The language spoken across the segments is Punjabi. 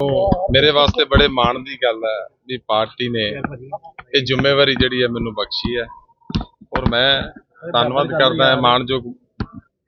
ਮੇਰੇ ਵਾਸਤੇ ਬੜੇ ਮਾਣ ਦੀ ਗੱਲ ਹੈ ਵੀ ਪਾਰਟੀ ਨੇ ਇਹ ਜ਼ਿੰਮੇਵਾਰੀ ਜਿਹੜੀ ਹੈ ਮੈਨੂੰ ਬਖਸ਼ੀ ਹੈ। ਔਰ ਮੈਂ ਧੰਨਵਾਦ ਕਰਦਾ ਹਾਂ ਮਾਣਯੋਗ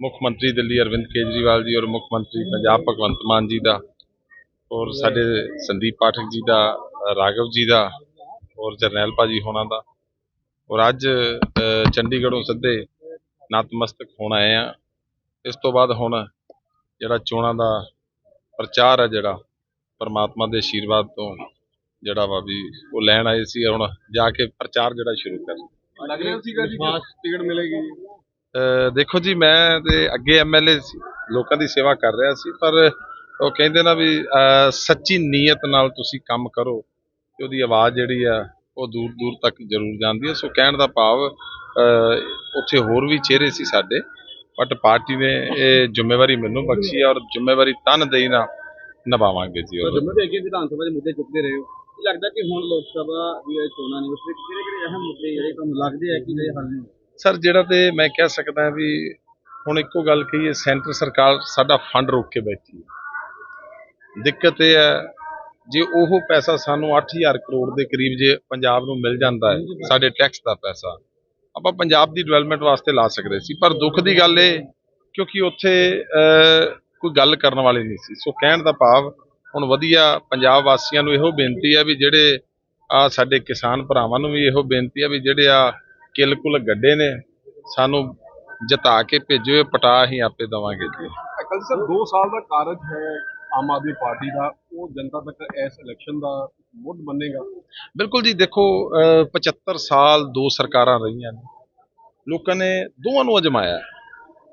ਮੁੱਖ ਮੰਤਰੀ ਦਿੱਲੀ ਅਰਵਿੰਦ ਕੇਜਰੀਵਾਲ ਜੀ ਔਰ ਮੁੱਖ ਮੰਤਰੀ ਪੰਜਾਬ ਭਗਵੰਤ ਮਾਨ ਜੀ ਦਾ ਔਰ ਸਾਡੇ ਸੰਦੀਪ ਪਾਠਕ ਜੀ ਦਾ ਰਾਘਵ ਜੀ ਦਾ ਔਰ ਜਰਨੈਲ ਭਾਜੀ ਹੋਣਾ ਦਾ। ਔਰ ਅੱਜ ਅ, ਚੰਡੀਗੜ੍ਹੋਂ ਸਿੱਧੇ ਨਤਮਸਤਕ ਹੋਣ ਆਏ ਆ ਇਸ ਤੋਂ ਬਾਅਦ ਹੁਣ ਜਿਹੜਾ ਚੋਣਾਂ ਦਾ ਪ੍ਰਚਾਰ ਹੈ ਜਿਹੜਾ ਪਰਮਾਤਮਾ ਦੇ ਆਸ਼ੀਰਵਾਦ ਤੋਂ ਜਿਹੜਾ ਵਾ ਵੀ ਉਹ ਲੈਣ ਆਏ ਸੀ ਹੁਣ ਜਾ ਕੇ ਪ੍ਰਚਾਰ ਜਿਹੜਾ ਸ਼ੁਰੂ ਕਰ ਲੱਗ ਰਿਹਾ ਸੀਗਾ ਜੀ? ਕਿ ਟਿਕਟ ਮਿਲੇਗੀ ਅਹ ਦੇਖੋ ਜੀ ਮੈਂ ਤੇ ਅੱਗੇ ਐਮਐਲਏ ਸੀ ਲੋਕਾਂ ਦੀ ਸੇਵਾ ਕਰ ਰਿਹਾ ਸੀ ਪਰ ਉਹ ਕਹਿੰਦੇ ਨਾ ਵੀ ਸੱਚੀ ਨੀਅਤ ਨਾਲ ਤੁਸੀਂ ਕੰਮ ਕਰੋ ਤੇ ਉਹਦੀ ਆਵਾਜ਼ ਜਿਹੜੀ ਆ ਉਹ ਦੂਰ ਦੂਰ ਤੱਕ ਜ਼ਰੂਰ ਜਾਂਦੀ ਹੈ ਸੋ ਕਹਿਣ ਦਾ ਭਾਵ ਉੱਥੇ ਹੋਰ ਵੀ ਚਿਹਰੇ ਸੀ ਸਾਡੇ ਬਟ ਪਾਰਟੀ ਨੇ ਇਹ ਜ਼ਿੰਮੇਵਾਰੀ ਮੈਨੂੰ ਬਖਸ਼ੀ ਹੈ ਔਰ ਜ਼ਿੰਮੇਵਾਰੀ ਤਨਦੇਹੀ ਨਾਲ ਨਿਭਾਵਾਂਗੇ ਜੀ ਔਰ ਜੰਮੂ ਦੇ ਅੱਗੇ ਵਿਧਾਨ ਸਭਾ ਦੇ ਮੁੱਦੇ ਚੁੱਕਦੇ ਰਹੇ ਹੋ। ਲੱਗਦਾ ਕਿ ਹੁਣ ਲੋਕ ਸਭਾ ਦੀਆਂ ਚੋਣਾਂ ਨੇ ਉਸ ਵਿੱਚ ਕਿਹੜੇ ਕਿਹੜੇ ਅਹਿਮ ਮੁੱਦੇ ਜਿਹੜੇ ਤੁਹਾਨੂੰ ਲੱਗਦੇ ਆ ਕਿ ਜਿਹੜੇ ਹੱਲ ਨੇ? ਸਰ ਜਿਹੜਾ ਤੇ ਮੈਂ ਕਹਿ ਸਕਦਾ ਵੀ ਹੁਣ ਇੱਕੋ ਗੱਲ ਕਹੀਏ ਸੈਂਟਰ ਸਰਕਾਰ ਸਾਡਾ ਫੰਡ ਰੋਕ ਕੇ ਬੈਠੀ ਹੈ। ਦਿੱਕਤ ਇਹ ਹੈ ਜੇ ਉਹ ਪੈਸਾ ਸਾਨੂੰ 8000 ਕਰੋੜ ਦੇ ਕਰੀਬ ਜੇ ਪੰਜਾਬ ਨੂੰ ਮਿਲ ਜਾਂਦਾ ਹੈ ਸਾਡੇ ਟੈਕਸ ਦਾ ਪੈਸਾ ਆਪਾਂ ਪੰਜਾਬ ਦੀ ਡਿਵੈਲਪਮੈਂਟ ਵਾਸਤੇ ਲਾ ਸਕਦੇ ਸੀ। ਪਰ ਦੁੱਖ ਦੀ ਗੱਲ ਇਹ ਕਿਉਂਕਿ ਉੱਥੇ ਅਹ, ਕੋਈ ਗੱਲ ਕਰਨ ਵਾਲੇ ਨਹੀਂ ਸੀ। ਸੋ ਕਹਿਣ ਦਾ ਭਾਵ ਹੁਣ ਵਧੀਆ ਪੰਜਾਬ ਵਾਸੀਆਂ ਨੂੰ ਇਹੋ ਬੇਨਤੀ ਹੈ ਵੀ ਜਿਹੜੇ ਆ ਸਾਡੇ ਕਿਸਾਨ ਭਰਾਵਾਂ ਨੂੰ ਵੀ ਇਹੋ ਬੇਨਤੀ ਹੈ ਵੀ ਜਿਹੜੇ ਆ ਕਿਲਕੁਲ ਗੱਡੇ ਨੇ ਸਾਨੂੰ ਜਿਤਾ ਕੇ ਭੇਜੋ ਪਟਾ ਹੀ ਆਪੇ ਦਵਾਂਗੇ ਜੀ। ਅਕਲ ਸਰ 2 ਸਾਲ ਦਾ ਕਾਰਜ ਹੈ ਆਮ ਆਦਮੀ ਪਾਰਟੀ ਦਾ ਉਹ ਜਨਤਾ ਤੱਕ ਇਸ ਇਲੈਕਸ਼ਨ ਦਾ ਮੁੱਢ ਬਣੇਗਾ ਬਿਲਕੁਲ ਜੀ ਦੇਖੋ ਅਹ 75 ਸਾਲ ਦੋ ਸਰਕਾਰਾਂ ਰਹੀਆਂ ਨੇ। ਲੋਕਾਂ ਨੇ ਦੋਵਾਂ ਨੂੰ ਅਜਮਾਇਆ।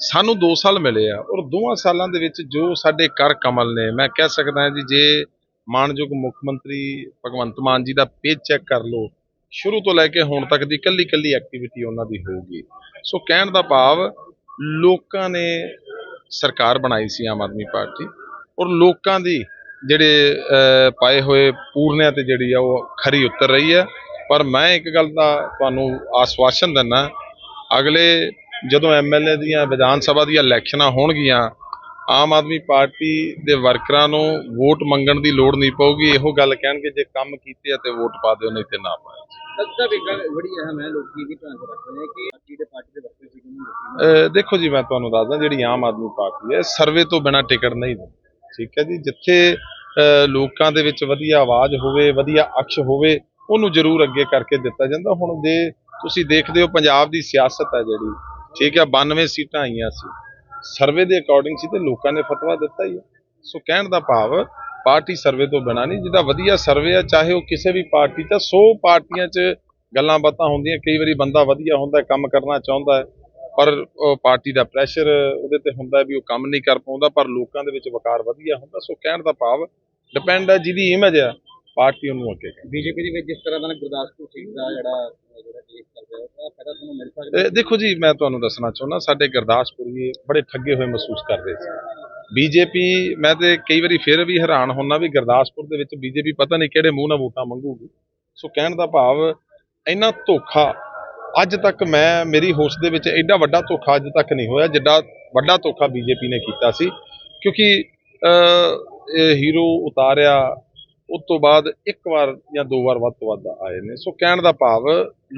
ਸਾਨੂੰ 2 ਸਾਲ ਮਿਲੇ ਆ ਔਰ ਦੋਵਾਂ ਸਾਲਾਂ ਦੇ ਵਿੱਚ ਜੋ ਸਾਡੇ ਕਰ ਕਮਲ ਨੇ, ਮੈਂ ਕਹਿ ਸਕਦਾ ਜੀ, ਜੇ ਮਾਨਯੋਗ ਮੁੱਖ ਮੰਤਰੀ ਭਗਵੰਤ ਮਾਨ ਜੀ ਦਾ ਪੇਜ ਚੈੱਕ ਕਰ ਲਓ, ਸ਼ੁਰੂ ਤੋਂ ਲੈ ਕੇ ਹੁਣ ਤੱਕ ਦੀ ਕੱਲੀ ਕੱਲੀ ਐਕਟੀਵਿਟੀ ਉਹਨਾਂ ਦੀ ਹੋਊਗੀ। ਸੋ ਕਹਿਣ ਦਾ ਭਾਵ, ਲੋਕਾਂ ਨੇ ਸਰਕਾਰ ਬਣਾਈ ਸੀ ਆਮ ਆਦਮੀ ਪਾਰਟੀ ਔਰ ਲੋਕਾਂ ਦੀ ਜਿਹੜੇ ਪਾਏ ਹੋਏ ਪੂਰਨਿਆਂ ਤੇ ਜਿਹੜੀ ਆ ਉਹ ਖਰੀ ਉਤਰ ਰਹੀ ਹੈ। ਪਰ ਮੈਂ ਇੱਕ ਗੱਲ ਦਾ ਤੁਹਾਨੂੰ ਆਸਵਾਸ਼ਨ ਦਿੰਦਾ, ਅਗਲੇ ਜਦੋਂ ਐਮਐਲਏ ਦੀਆਂ ਵਿਧਾਨ ਸਭਾ ਦੀਆਂ ਇਲੈਕਸ਼ਨਾਂ ਹੋਣਗੀਆਂ ਆਮ ਆਦਮੀ ਪਾਰਟੀ ਦੇ ਵਰਕਰਾਂ ਨੂੰ ਵੋਟ ਮੰਗਣ ਦੀ ਲੋੜ ਨਹੀਂ ਪਊਗੀ ਇਹੋ ਗੱਲ ਕਹਿਣਗੇ ਜੇ ਕੰਮ ਕੀਤੇ ਆ ਤੇ ਵੋਟ ਪਾ ਦਿਓ ਨਹੀਂ ਤੇ ਨਾ ਪਾਓ ਦੇਖੋ ਜੀ ਮੈਂ ਤੁਹਾਨੂੰ ਦੱਸਦਾ ਜਿਹੜੀ ਆਮ ਆਦਮੀ ਪਾਰਟੀ ਹੈ ਸਰਵੇ ਤੋਂ ਬਿਨਾ ਟਿਕਟ ਨਹੀਂ ਦਿੰਦੀ। ਠੀਕ ਹੈ ਜੀ ਜਿੱਥੇ ਲੋਕਾਂ ਦੇ ਵਿੱਚ ਵਧੀਆ ਆਵਾਜ਼ ਹੋਵੇ ਵਧੀਆ ਅਕਸ਼ ਹੋਵੇ ਉਹਨੂੰ ਜ਼ਰੂਰ ਅੱਗੇ ਕਰਕੇ ਦਿੱਤਾ ਜਾਂਦਾ। ਹੁਣ ਦੇ ਤੁਸੀਂ ਦੇਖਦੇ ਹੋ ਪੰਜਾਬ ਦੀ ਸਿਆਸਤ ਹੈ ਜਿਹੜੀ ਠੀਕ ਹੈ 92 ਸੀਟਾਂ ਆਈਆਂ ਸੀ। ਸਰਵੇ ਦੇ ਅਕੋਰਡਿੰਗ ਸੀ ਤੇ ਲੋਕਾਂ ਨੇ ਫਤਵਾ ਦਿੱਤਾ ਹੀ ਹੈ ਸੋ ਕਹਿਣ ਦਾ ਭਾਵ, ਪਾਰਟੀ ਸਰਵੇ ਤੋਂ ਬਿਨਾ ਨਹੀਂ, ਜਿਹਦਾ ਵਧੀਆ ਸਰਵੇ ਆ, ਚਾਹੇ ਉਹ ਕਿਸੇ ਵੀ ਪਾਰਟੀ 'ਚ 100 ਪਾਰਟੀਆਂ 'ਚ ਗੱਲਾਂ ਬਾਤਾਂ ਹੁੰਦੀਆਂ, ਕਈ ਵਾਰੀ ਬੰਦਾ ਵਧੀਆ ਹੁੰਦਾ, ਕੰਮ ਕਰਨਾ ਚਾਹੁੰਦਾ ਹੈ, ਪਰ ਉਹ ਪਾਰਟੀ ਦਾ ਪ੍ਰੈਸ਼ਰ ਉਹਦੇ ਤੇ ਹੁੰਦਾ ਵੀ ਉਹ ਕੰਮ ਨਹੀਂ ਕਰ ਪਾਉਂਦਾ, ਪਰ ਲੋਕਾਂ ਦੇ ਵਿੱਚ ਵਕਾਰ ਵਧੀਆ ਹੁੰਦਾ। ਸੋ ਕਹਿਣ ਦਾ ਭਾਵ ਡਿਪੈਂਡ ਹੈ ਜਿਹਦੀ ਇਮੇਜ ਹੈ ਪਾਰਟੀ ਉਹਨੂੰ ਅੱਗੇ ਬੀਜੇਪੀ ਦੇ ਵਿੱਚ ਜਿਸ ਤਰ੍ਹਾਂ ਦਾ ਗੁਰਦਾਸਪੁਰ ਸੀਟ ਦਾ ਜਿਹੜਾ ਜਿਹੜਾ ਕੇਸ ਚੱਲ ਰਿਹਾ ਉਹਦਾ ਫਾਇਦਾ ਤੁਹਾਨੂੰ ਮਿਲ ਸਕਦਾ? ਦੇਖੋ ਜੀ ਮੈਂ ਤੁਹਾਨੂੰ ਦੱਸਣਾ ਚਾਹੁੰਦਾ ਸਾਡੇ ਗੁਰਦਾਸਪੁਰੀ ਬੜੇ ਠੱਗੇ ਹੋਏ ਮਹਿਸੂਸ ਕਰਦੇ ਸੀ। ਬੀਜੇਪੀ ਮੈਂ ਤੇ ਕਈ ਵਾਰੀ ਫਿਰ ਵੀ ਹੈਰਾਨ ਹੁੰਨਾ ਵੀ ਗੁਰਦਾਸਪੁਰ ਦੇ ਵਿੱਚ ਬੀਜੇਪੀ ਪਤਾ ਨਹੀਂ ਕਿਹੜੇ ਮੂੰਹ ਨਾਲ ਵੋਟਾਂ ਮੰਗੂਗੀ। ਸੋ ਕਹਿਣ ਦਾ ਭਾਵ ਇੰਨਾ ਧੋਖਾ ਅੱਜ ਤੱਕ ਮੈਂ ਮੇਰੀ ਹੋਸ਼ ਦੇ ਵਿੱਚ ਐਡਾ ਵੱਡਾ ਧੋਖਾ ਅੱਜ ਤੱਕ ਨਹੀਂ ਹੋਇਆ ਜਿੱਡਾ ਵੱਡਾ ਧੋਖਾ ਬੀਜੇਪੀ ਨੇ ਕੀਤਾ ਸੀ। ਕਿਉਂਕਿ ਹੀਰੋ ਉਤਾਰਿਆ ਉਸ ਤੋਂ ਬਾਅਦ ਇੱਕ ਵਾਰ ਜਾਂ ਦੋ ਵਾਰ ਵੱਧ ਤੋਂ ਵੱਧ ਆਏ ਨੇ। ਸੋ ਕਹਿਣ ਦਾ ਭਾਵ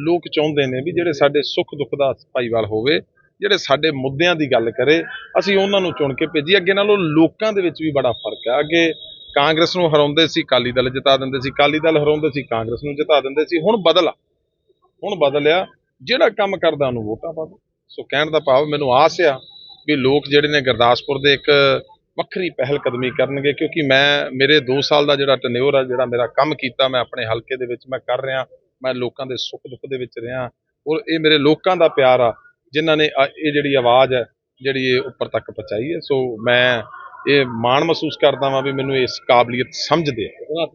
ਲੋਕ ਚਾਹੁੰਦੇ ਨੇ ਵੀ ਜਿਹੜੇ ਸਾਡੇ ਸੁੱਖ ਦੁੱਖ ਦਾ ਭਾਈਵਾਲ ਹੋਵੇ, ਜਿਹੜੇ ਸਾਡੇ ਮੁੱਦਿਆਂ ਦੀ ਗੱਲ ਕਰੇ, ਅਸੀਂ ਉਹਨਾਂ ਨੂੰ ਚੁਣ ਕੇ ਭੇਜੀ ਅੱਗੇ ਨਾਲੋਂ ਲੋਕਾਂ ਦੇ ਵਿੱਚ ਵੀ ਬੜਾ ਫ਼ਰਕ ਹੈ। ਅੱਗੇ ਕਾਂਗਰਸ ਨੂੰ ਹਰਾਉਂਦੇ ਸੀ, ਅਕਾਲੀ ਦਲ ਜਿਤਾ ਦਿੰਦੇ ਸੀ, ਅਕਾਲੀ ਦਲ ਹਰਾਉਂਦੇ ਸੀ, ਕਾਂਗਰਸ ਨੂੰ ਜਿਤਾ ਦਿੰਦੇ ਸੀ, ਹੁਣ ਬਦਲ ਆ ਹੁਣ ਬਦਲਿਆ, ਜਿਹੜਾ ਕੰਮ ਕਰਦਾ ਉਹਨੂੰ ਵੋਟਾਂ ਪਾ ਦਿਓ। ਸੋ ਕਹਿਣ ਦਾ ਭਾਵ ਮੈਨੂੰ ਆਸ ਆ ਵੀ ਲੋਕ ਜਿਹੜੇ ਨੇ ਗੁਰਦਾਸਪੁਰ ਦੇ ਇੱਕ ਵੱਖਰੀ ਪਹਿਲ ਕਦਮੀ ਕਰਨਗੇ, ਕਿਉਂਕਿ ਮੈਂ, ਮੇਰੇ 2 ਸਾਲ ਦਾ ਜਿਹੜਾ ਟਨਿਓਰ ਆ, ਜਿਹੜਾ ਮੇਰਾ ਕੰਮ ਕੀਤਾ, ਮੈਂ ਆਪਣੇ ਹਲਕੇ ਦੇ ਵਿੱਚ ਮੈਂ ਕਰ ਰਿਹਾ, ਮੈਂ ਲੋਕਾਂ ਦੇ ਸੁੱਖ ਦੁੱਖ ਦੇ ਵਿੱਚ ਰਿਹਾ, ਔਰ ਇਹ ਮੇਰੇ ਲੋਕਾਂ ਦਾ ਪਿਆਰ ਆ, ਜਿਨ੍ਹਾਂ ਨੇ ਇਹ ਜਿਹੜੀ ਆਵਾਜ਼ ਹੈ, ਜਿਹੜੀ ਇਹ ਉੱਪਰ ਤੱਕ ਪਹੁੰਚਾਈ ਹੈ, ਸੋ ਮੈਂ ਇਹ ਮਾਣ ਮਹਿਸੂਸ ਕਰਦਾ ਵਾਂ ਵੀ ਮੈਨੂੰ ਇਸ ਕਾਬਲੀਅਤ ਸਮਝਦੇ ਆ।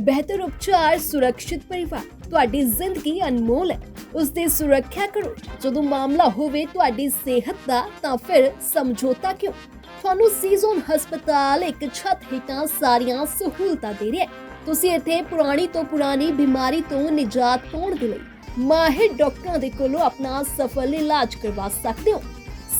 ਬਿਹਤਰ ਉਪਚਾਰ ਸੁਰੱਖਿਅਤ ਪਰਿਵਾਰ ਤੁਹਾਡੀ ਜ਼ਿੰਦਗੀ ਅਨਮੋਲ ਹੈ। ਉਸ ਦੀ ਸੁਰੱਖਿਆ ਕਰੋ। ਜਦੋਂ ਮਾਮਲਾ ਹੋਵੇ ਤੁਹਾਡੀ ਸਿਹਤ ਦਾ ਤਾਂ ਫਿਰ ਸਮਝੌਤਾ ਕਿਉਂ? ਤੁਹਾਨੂੰ ਸੀਜ਼ਨ ਹਸਪਤਾਲ ਇੱਕ ਛੱਤ ਹੇਠਾਂ ਸਾਰੀਆਂ ਸਹੂਲਤਾਂ ਦੇ ਰਿਹਾ ਹੈ। ਤੁਸੀਂ ਇੱਥੇ ਪੁਰਾਣੀ ਤੋਂ ਪੁਰਾਣੀ ਬਿਮਾਰੀ ਤੋਂ ਨਿਜਾਤ ਪਾਉਣ ਦੇ ਲਈ ਮਾਹਿਰ ਡਾਕਟਰਾਂ ਦੇ ਕੋਲੋਂ ਆਪਣਾ ਸਫਲ ਇਲਾਜ ਕਰਵਾ ਸਕਦੇ ਹੋ।